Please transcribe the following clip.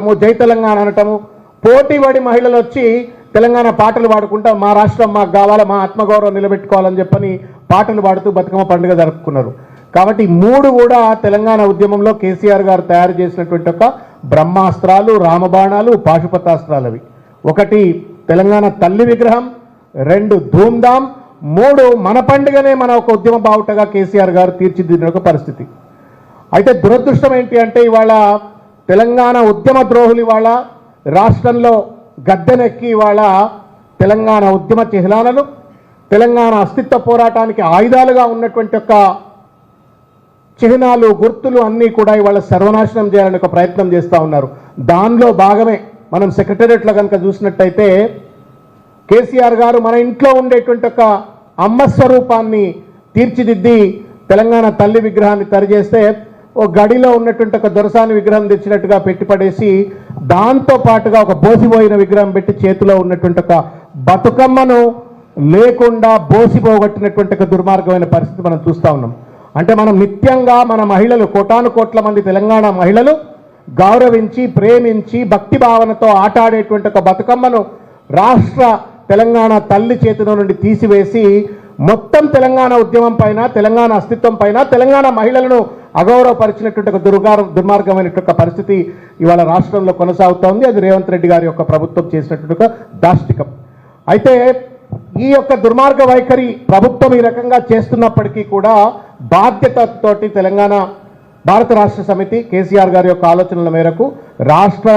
అనటము, జై తెలంగాణ అనటము. పోటీ పడి మహిళలు వచ్చి తెలంగాణ పాటలు పాడుకుంటా మా రాష్ట్రం మాకు కావాలి మా ఆత్మగౌరవం నిలబెట్టుకోవాలని చెప్పని పాటలు పాడుతూ బతుకమ్మ పండుగ జరుపుకున్నారు. కాబట్టి మూడు కూడా తెలంగాణ ఉద్యమంలో కేసీఆర్ గారు తయారు చేసినటువంటి ఒక బ్రహ్మాస్త్రాలు రామబాణాలు పాశుపతాస్త్రాలు అవి. ఒకటి తెలంగాణ తల్లి విగ్రహం రెండు ధూమ్ధామ్ మూడు మన పండుగనే మన ఒక ఉద్యమ బావుటగా కేసీఆర్ గారు తీర్చిదిద్దిన ఒక పరిస్థితి. అయితే దురదృష్టం ఏంటి అంటే ఇవాళ తెలంగాణ ఉద్యమ ద్రోహులు ఇవాళ రాష్ట్రంలో గద్దెనెక్కి ఇవాళ తెలంగాణ ఉద్యమ చిహ్నాలను తెలంగాణ అస్తిత్వ పోరాటానికి ఆయుధాలుగా ఉన్నటువంటి ఒక చిహ్నాలు గుర్తులు అన్నీ కూడా ఇవాళ సర్వనాశనం చేయాలని ఒక ప్రయత్నం చేస్తూ ఉన్నారు. దానిలో భాగమే మనం సెక్రటరియట్లో కనుక చూసినట్టయితే కేసీఆర్ గారు మన ఇంట్లో ఉండేటువంటి ఒక అమ్మ స్వరూపాన్ని తీర్చిదిద్ది తెలంగాణ తల్లి విగ్రహాన్ని తరిచేస్తే ఓ గడిలో ఉన్నటువంటి ఒక దొరసాని విగ్రహం తెచ్చినట్టుగా పెట్టి పడేసి దాంతో పాటుగా ఒక బోసిపోయిన విగ్రహం పెట్టి చేతిలో ఉన్నటువంటి ఒక బతుకమ్మను లేకుండా బోసిపోగొట్టినటువంటి ఒక దుర్మార్గమైన పరిస్థితి మనం చూస్తూ ఉన్నాం. అంటే మనం నిత్యంగా మన మహిళలు కోటాను కోట్ల మంది తెలంగాణ మహిళలు గౌరవించి ప్రేమించి భక్తి భావనతో ఆటాడేటువంటి ఒక బతుకమ్మను రాష్ట్ర తెలంగాణ తల్లి చేతిలో నుండి తీసివేసి మొత్తం తెలంగాణ ఉద్యమం పైన తెలంగాణ అస్తిత్వం పైన తెలంగాణ మహిళలను అగౌరవపరిచినటువంటి ఒక దుర్గారం దుర్మార్గమైనటువంటి ఒక పరిస్థితి ఇవాళ రాష్ట్రంలో కొనసాగుతోంది. అది రేవంత్ రెడ్డి గారి యొక్క ప్రభుత్వం చేసినటువంటి ఒక దాష్టికం. అయితే ఈ యొక్క దుర్మార్గ వైఖరి ప్రభుత్వం ఈ రకంగా చేస్తున్నప్పటికీ కూడా బాధ్యతతోటి తెలంగాణ భారత రాష్ట్ర సమితి కేసీఆర్ గారి యొక్క ఆలోచనల మేరకు రాష్ట్ర